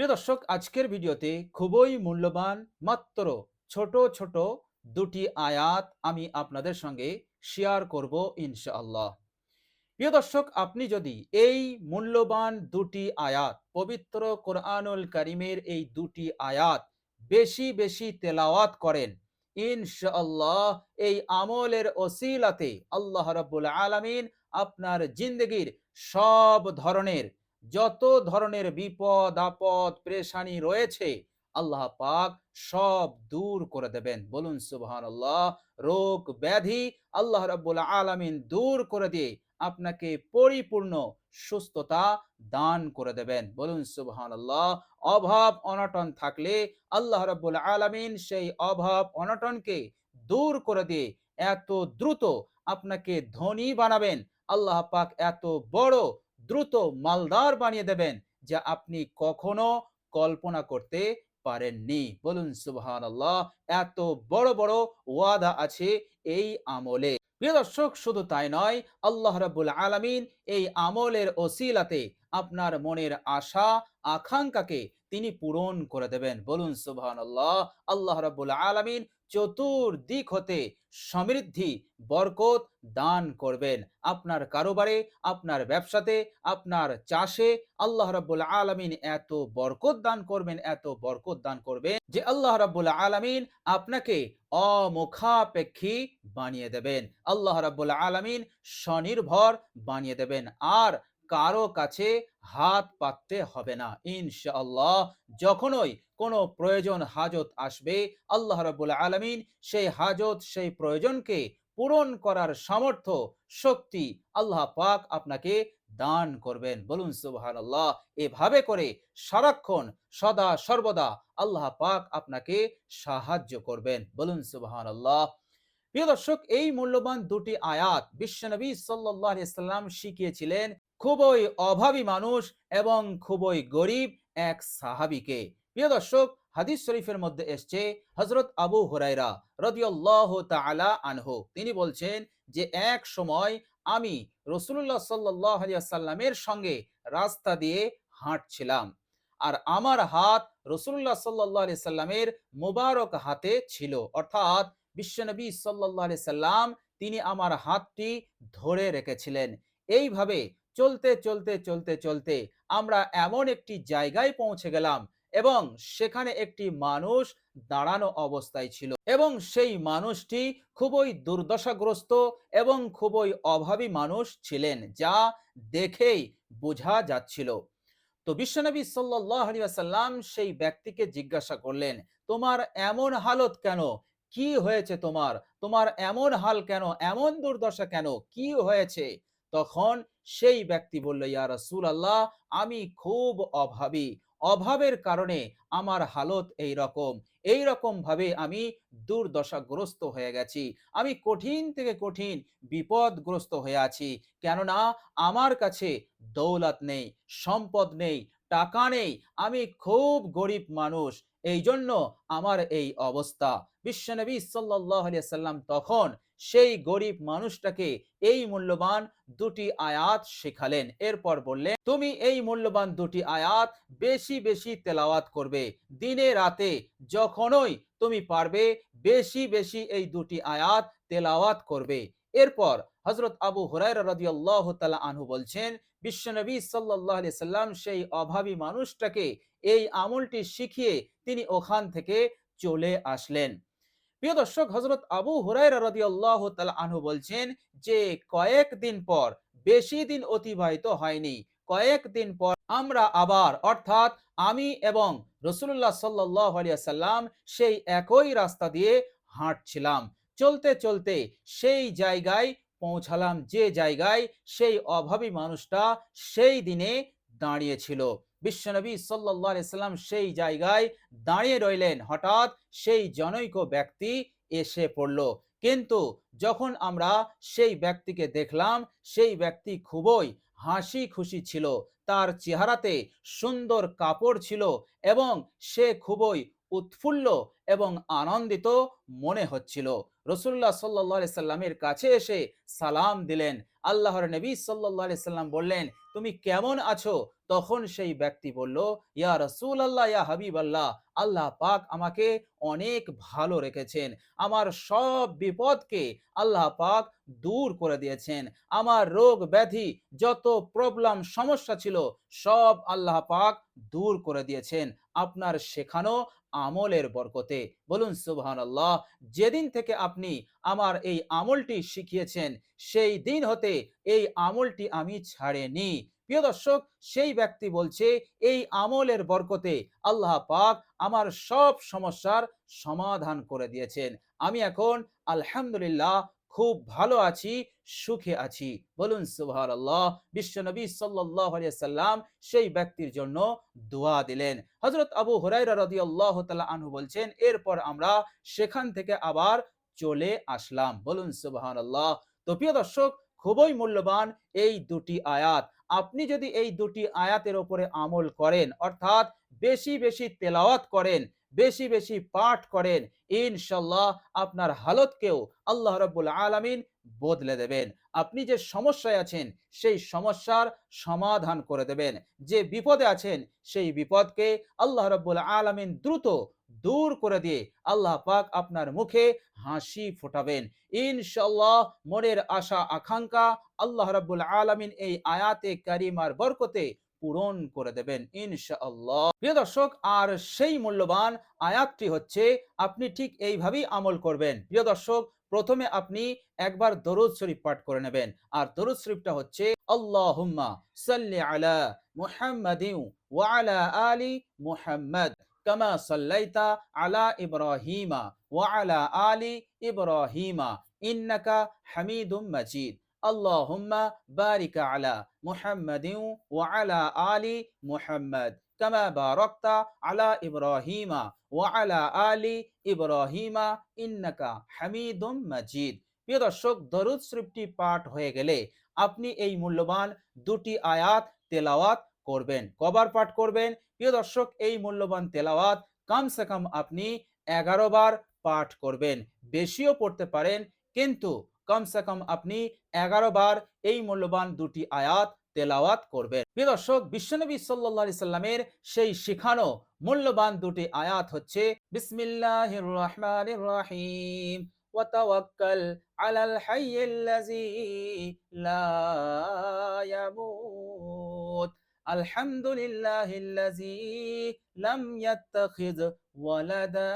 প্রিয় দর্শক, আজকের ভিডিওতে খুবই মূল্যবান মাত্র ছোট ছোট দুটি আয়াত আমি আপনাদের সঙ্গে শেয়ার করব ইনশাআল্লাহ। প্রিয় দর্শক, আপনি যদি এই মূল্যবান দুটি আয়াত, পবিত্র কোরআনুল করিমের এই দুটি আয়াত বেশি বেশি তেলাওয়াত করেন, ইনশাআল্লাহ এই আমলের ওসিলাতে আল্লাহ রাব্বুল আলামিন আপনার জিন্দগির সব ধরনের যত ধরনের বিপদ, আপদ, প্রেশানি রয়েছে, আল্লাহ পাক সব দূর করে দেবেন। বলুন সুবহান আল্লাহ রোগ, ব্যাধি আল্লাহ রাব্বুল আলামিন দূর করে দিয়ে আপনাকে পরিপূর্ণ সুস্থতা দান করে দেবেন। বলুন সুবহান আল্লাহ অভাব, অনটন থাকলে আল্লাহ রাব্বুল আলামিন সেই অভাব, অনটনকে দূর করে দিয়ে এত দ্রুত আপনাকে ধনী বানাবেন। আল্লাহ পাক এত বড় দ্রুত মালদার বানিয়ে দেবেন যা আপনি কখনো কল্পনা করতে পারেননি। বলুন সুবহান আল্লাহ এত বড় বড় ওয়াদা আছে এই আমলে। প্রিয় দর্শক, শুধু তাই নয়, আল্লাহ রাব্বুল আলামিন এই আমলের ওসিলাতে আপনার মনের আশা, আকাঙ্ক্ষাকে তিনি পূরণ করে দেবেন। বলুন সুবহান আল্লাহ আল্লাহ রাব্বুল আলামিন চতুর্দিক হতে সমৃদ্ধি, বরকত দান করবেন। আপনার কারোবারে, আপনার ব্যবসাতে, আপনার চাষে আল্লাহ রাব্বুল আলামিন এত বরকত দান করবেন, এত বরকত দান করবেন যে আল্লাহ রাব্বুল আলামিন আপনাকে অমুখাপেক্ষী বানিয়ে দেবেন। আল্লাহ রাব্বুল আলামিন স্বনির্ভর বানিয়ে দেবেন। আর কারও কাছে হাত পাততে হবে না। ইনশাআল্লাহ, যখনই কোনো প্রয়োজন হাজত আসবে, আল্লাহ রাব্বুল আলামিন সেই হাজত, সেই প্রয়োজনকে পূরণ করার সামর্থ্য, শক্তি আল্লাহ পাক আপনাকে দান করবেন। বলুন সুবহানাল্লাহ, এভাবে করে সারাক্ষণ সদা সর্বদা আল্লাহ পাক আপনাকে সাহায্য করবেন। বলুন সুবহানাল্লাহ। প্রিয় দর্শক, এই মূল্যবান দুটি আয়াত বিশ্বনবী সাল্লাল্লাহু আলাইহি সাল্লাম শিখিয়েছিলেন খুবই অভাবী মানুষ এবং খুবই গরিব এক সাহাবীকে। প্রিয় দর্শক, হাদিস শরীফের মধ্যে এসছে হজরত আবু হুরাইরা রদিয়াল্লাহ তাআলা আনহু। তিনি বলছেন যে, এক সময় আমি রসুল্লাহ সাল্লাহ সাল্লামের সঙ্গে রাস্তা দিয়ে হাঁটছিলাম আর আমার হাত রসুল্লাহ সাল্লাহ সাল্লামের মোবারক হাতে ছিল। অর্থাৎ বিশ্বনবী সাল্লাহ সাল্লাম তিনি আমার হাতটি ধরে রেখেছিলেন। এইভাবে চলতে চলতে চলতে চলতে আমরা এমন একটি জায়গায় পৌঁছে গেলাম এবং সেখানে একটি মানুষ দাঁড়ানো অবস্থায় ছিল এবং সেই মানুষটি খুবই দুর্দশাগ্রস্ত এবং খুবই অভাবী মানুষ ছিলেন যা দেখেই বোঝা যাচ্ছিল। তো বিশ্বনবী সাল্লাহ আসাল্লাম সেই ব্যক্তিকে জিজ্ঞাসা করলেন, তোমার এমন হালত কেন? কি হয়েছে তোমার? তোমার এমন হাল কেন? এমন দুর্দশা কেন? কি হয়েছে? তখন সেই ব্যক্তি বলল, ইয়া রসুল আল্লাহ আমি খুব অভাবী। অভাবের কারণে আমার হালত এই রকম। এই রকম ভাবে আমি দুর্দশাগ্রস্ত হয়ে গেছি। আমি কঠিন থেকে কঠিন বিপদগ্রস্ত হয়ে আছি। কেননা আমার কাছে দৌলত নেই, সম্পদ নেই, টাকা নেই। আমি খুব গরিব মানুষ। এই জন্য আমার এই অবস্থা। বিশ্বনবী সাল্লাহ সাল্লাম তখন সেই গরিব মানুষটাকে এই মূল্যবান দুটি আয়াত শেখালেন। এরপর বললেন, তুমি এই মূল্যবান দুটি আয়াত বেশি বেশি তেলাওয়াত করবে। দিনে রাতে যখনই তুমি পারবে, বেশি বেশি এই দুটি আয়াত তেলাওয়াত করবে। এরপর হজরত আবু হুরাই রাদিয়াল্লাহ তালা আনহু বলছেন বিশ্বনবী সাল্লাহ সাল্লাম সেই অভাবী মানুষটাকে এই আমলটি শিখিয়ে তিনি ওখান থেকে চলে আসলেন। প্রিয় দর্শক হজরত আবু হুরাই রাদিয়াল্লাহ তালা আনহু বলছেন যে কয়েকদিন পর বেশি দিন অতিবাহিত হয়নি। কয়েকদিন পর আমরা আবার, অর্থাৎ আমি এবং রসুল্লাহ সাল্লাহ সাল্লাম সেই একই রাস্তা দিয়ে হাঁটছিলাম। চলতে চলতে সেই জায়গায় পৌঁছালাম। যে জায়গায় সেই অভাবী মানুষটা সেই দিনে দাঁড়িয়েছিল। বিশ্বনবী সাল্লাহ সাল্লাম সেই জায়গায় দাঁড়িয়ে রইলেন। হঠাৎ সেই জনৈক ব্যক্তি এসে পড়ল। কিন্তু যখন আমরা সেই ব্যক্তিকে দেখলাম, সেই ব্যক্তি খুবই হাসি খুশি ছিল। তার চেহারাতে সুন্দর কাপড় ছিল এবং সে খুবই উৎফুল্ল এবং আনন্দিত মনে হচ্ছিল। রসুল্লাহ সাল্লাহ সাল্লামের কাছে এসে সালাম দিলেন। আল্লাহর নবী সাল্লাহ সাল্লাম বললেন, তুমি কেমন আছো? তখন সেই ব্যক্তি বলল, ইয়া রসুল আল্লাহ ইয়া হাবিব আল্লাহ আল্লাহ পাক আমাকে অনেক ভালো রেখেছেন। আমার সব বিপদকে আল্লাহ পাক দূর করে দিয়েছেন। আমার রোগ ব্যাধি, যত প্রবলেম সমস্যা ছিল, সব আল্লাহ পাক দূর করে দিয়েছেন। আপনার শেখানো আমলের বরকতে। বলুন সুবহান আল্লাহ যেদিন থেকে আপনি আমার এই আমলটি শিখিয়েছেন, সেই দিন হতে এই আমলটি আমি ছাড়েনি। প্রিয় দর্শক, সেই ব্যক্তি বলছে, এই আমলের বরকতে আল্লাহ পাক আমার সব সমস্যার সমাধান করে দিয়েছেন। আমি এখন আলহামদুলিল্লাহ খুব ভালো আছি, সুখে আছি। বলুন সুবহান আল্লাহ বিশ্বনবী সাল্লাহ সাল্লাম সেই ব্যক্তির জন্য দোয়া দিলেন। হজরত আবু হুরাইরা রদি আল্লাহ আনহু বলছেন, এরপর আমরা সেখান থেকে আবার চলে আসলাম। বলুন সুবহান আল্লাহ তো প্রিয় দর্শক, খুবই মূল্যবান এই দুটি আয়াত। আপনি যদি এই দুটি আয়াতের ওপরে আমল করেন, অর্থাৎ বেশি বেশি তেলাওয়াত করেন, বেশি বেশি পাঠ করেন ইনশাল্লাহ আপনার হালতকেও আল্লাহ রব্বুল আলমিন বদলে দেবেন। আপনি যে সমস্যায় আছেন, সেই সমস্যার সমাধান করে দেবেন। যে বিপদে আছেন, সেই বিপদকে আল্লাহ রব্বুল আলমিন দ্রুত দূর করে দিয়ে আল্লাহ পাক আপনার মুখে হাসি ফোটাবেন। ইনশাল্লাহ মনের আশা, আকাঙ্ক্ষা আল্লাহ রাব্বুল আলামিন এই আয়াতে কারিমার বরকতে পূরণ করে দেবেন, ইনশাআল্লাহ। প্রিয় দর্শক, আর সেই মূল্যবান আয়াতটি হচ্ছে, আপনি ঠিক এইভাবেই আমল করবেন। প্রিয় দর্শক, প্রথমে আপনি একবার দরুদ শরীফ পাঠ করে নেবেন, আর দরুদ শরীফটা হচ্ছে, আল্লাহুম্মা সাল্লি আলা মুহাম্মাদিন ওয়া আলা আলি মুহাম্মাদ কামা সাল্লাইতা আলা ইব্রাহিমা ওয়া আলা আলি ইব্রাহিমা ইন্নাকা হামিদুম মাজিদ। আল্লাহুম্মা বারিকা আলা মুহাম্মাদিন ওয়া আলা আলি মুহাম্মদ, কামা বারাকতা আলা ইব্রাহিমা ওয়া আলা আলি ইব্রাহিমা ইন্নাকা হামিদুম মাজিদ। প্রিয় দর্শক, দরুদ শরীফটি পাঠ হয়ে গেলে আপনি এই মূল্যবান দুটি আয়াত তেলাওয়াত করবেন। কবার পাঠ করবেন? প্রিয় দর্শক, এই মূল্যবান তেলাওয়াত কমসে কম আপনি এগারো বার পাঠ করবেন। বেশিও পড়তে পারেন, কিন্তু কমসে কম আপনি এগারো বার এই মূল্যবান দুটি আয়াত তেলাওয়াত করবেন। প্রিয় দর্শক বিশ্বনবী সাল্লা সাল্লামের সেই শিখানো মূল্যবান দুটি আয়াত হচ্ছে বিসমিল্লাহ রহমান রাহিম ওয়াতাওয়াক্কাল আলাল হাইয়িল্লাযী লা ইয়ামুত, আলহামদুলিল্লাহিল্লাযী লাম ইয়াত্তাখিয ওয়ালাদা।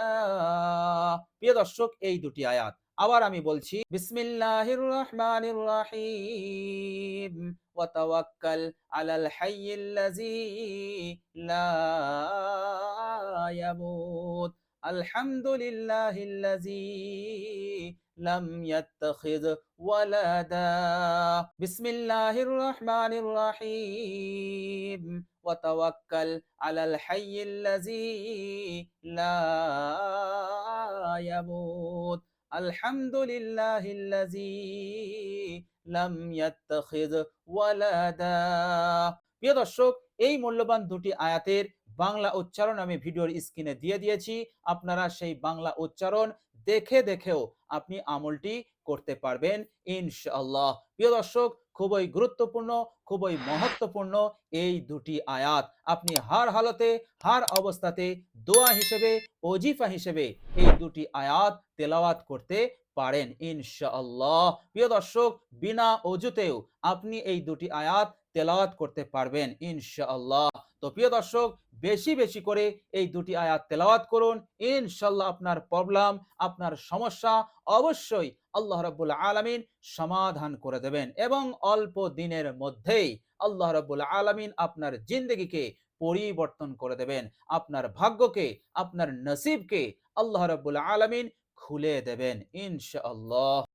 প্রিয় দর্শক, এই দুটি আয়াত আবার আমি বলছি, বিসমিল্লাহির রহমানির রহিম ওয়া তাওয়াক্কাল আলাল হাইয়্যিল্লাযী লা ইয়ামুত, আলহামদুলিল্লাহিল্লাযী লাম ইয়াত্তাখিয ওয়ালাদা, বিসমিল্লাহির রহমানির রহিম ওয়া তাওয়াক্কাল আলাল হাইয়্যিল্লাযী লা ইয়ামুত। আলহামদুলিল্লাহিল্লাযী লাম ইয়াত্তাখিজ ওয়ালাদা। প্রিয় দর্শক, এই মূল্যবান দুটি আয়াতের বাংলা উচ্চারণ আমি ভিডিওর স্ক্রিনে দিয়ে দিয়েছি। আপনারা সেই বাংলা উচ্চারণ দেখে দেখেও আপনি আমলটি করতে পারবেন, ইনশাআল্লাহ। প্রিয় দর্শক, খুবই গুরুত্বপূর্ণ, খুবই মহত্বপূর্ণ এই দুটি আয়াত। আপনি হার হালতে, হার অবস্থাতে দোয়া হিসেবে অজিফা হিসেবে এই দুটি আয়াত তেলাওয়াত করতে পারেন, ইনশাআল্লাহ। প্রিয় দর্শক, বিনা অজুতেও আপনি এই দুটি আয়াত তেলাওয়াত করতে পারবেন, ইনশাআল্লাহ। তো প্রিয় দর্শক, বেশি বেশি করে এই দুটি আয়াত তেলাওয়াত করুন ইনশাল্লাহ আপনার প্রবলেম আপনার সমস্যা অবশ্যই আল্লাহ রাব্বুল আলামিন সমাধান করে দেবেন এবং অল্প দিনের মধ্যেই আল্লাহ রাব্বুল আলামিন আপনার জিন্দগিকে পরিবর্তন করে দেবেন, আপনার ভাগ্যকে, আপনার নসিবকে আল্লাহ রাব্বুল আলামিন খুলে দেবেন, ইনশাআল্লাহ।